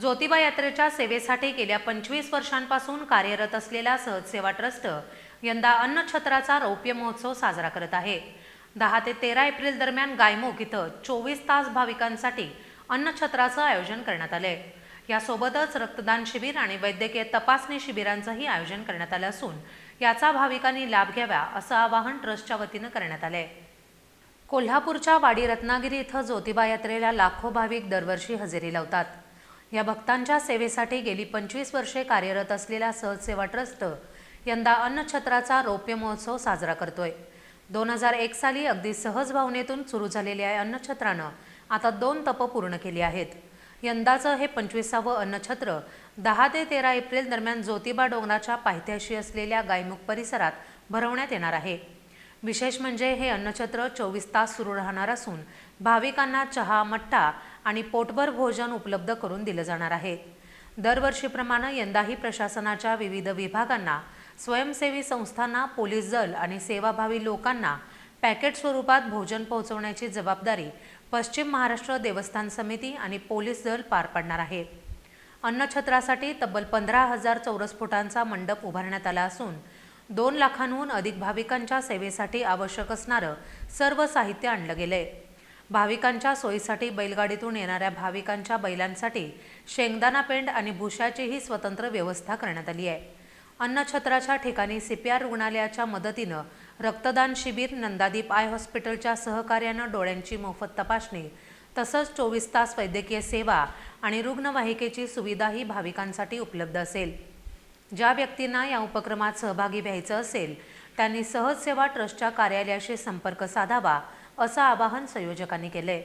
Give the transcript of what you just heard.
ज्योतिबा यात्रेच्या सेवेसाठी गेल्या पंचवीस वर्षांपासून कार्यरत असलेला सहजसेवा ट्रस्ट यंदा अन्नछत्राचा रौप्य महोत्सव साजरा करत आहे. दहा ते तेरा एप्रिल दरम्यान गायमुख इथं चोवीस तास भाविकांसाठी अन्नछत्राचं आयोजन करण्यात आलंय. यासोबतच रक्तदान शिबिर आणि वैद्यकीय तपासणी शिबिरांचंही आयोजन करण्यात आलं असून याचा भाविकांनी लाभ घ्यावा असं आवाहन ट्रस्टच्या वतीनं करण्यात आलंय. कोल्हापूरच्या वाडी रत्नागिरी इथं ज्योतिबा यात्रेला लाखो भाविक दरवर्षी हजेरी लावतात. या भक्तांच्या सेवेसाठी गेली पंचवीस वर्षे कार्यरत असलेला सहजसेवा ट्रस्ट यंदा अन्नछत्राचा रौप्य महोत्सव साजरा करतोय. दोन हजार एक साली अगदी सहज भावनेतून सुरू झालेल्या या अन्नछत्रानं आता दोन तप पूर्ण केली आहेत. यंदाचं हे पंचवीसावं अन्नछत्र दहा ते तेरा एप्रिल दरम्यान ज्योतिबा डोंगराच्या पायथ्याशी असलेल्या गायमुख परिसरात भरवण्यात येणार आहे. विशेष म्हणजे हे अन्नछत्र चोवीस तास सुरू राहणार असून भाविकांना चहा मट्टा आणि पोटभर भोजन उपलब्ध करून दिलं जाणार आहे. दरवर्षीप्रमाणे यंदाही प्रशासनाच्या विविध विभागांना स्वयंसेवी संस्थांना पोलीस दल आणि सेवाभावी लोकांना पॅकेट स्वरूपात भोजन पोहोचवण्याची जबाबदारी पश्चिम महाराष्ट्र देवस्थान समिती आणि पोलीस दल पार पाडणार आहे. अन्नछत्रासाठी तब्बल पंधरा हजार चौरस फुटांचा मंडप उभारण्यात आला असून दोन लाखांहून अधिक भाविकांच्या सेवेसाठी आवश्यक असणारं सर्व साहित्य आणलं गेलंय. भाविकांच्या सोयीसाठी बैलगाडीतून येणाऱ्या भाविकांच्या बैलांसाठी शेंगदाणा पेंड आणि भुशाचीही स्वतंत्र व्यवस्था करण्यात आली आहे. अन्नछत्राच्या ठिकाणी सीपीआर रुग्णालयाच्या मदतीनं रक्तदान शिबिर नंदादीप आय हॉस्पिटलच्या सहकार्यानं डोळ्यांची मोफत तपासणी तसंच चोवीस तास वैद्यकीय सेवा आणि रुग्णवाहिकेची सुविधाही भाविकांसाठी उपलब्ध असेल. ज्या व्यक्तींना या उपक्रमात सहभागी व्हायचं असेल त्यांनी सहज सेवा ट्रस्टच्या कार्यालयाशी संपर्क साधावा असं आवाहन संयोजकांनी केलंय.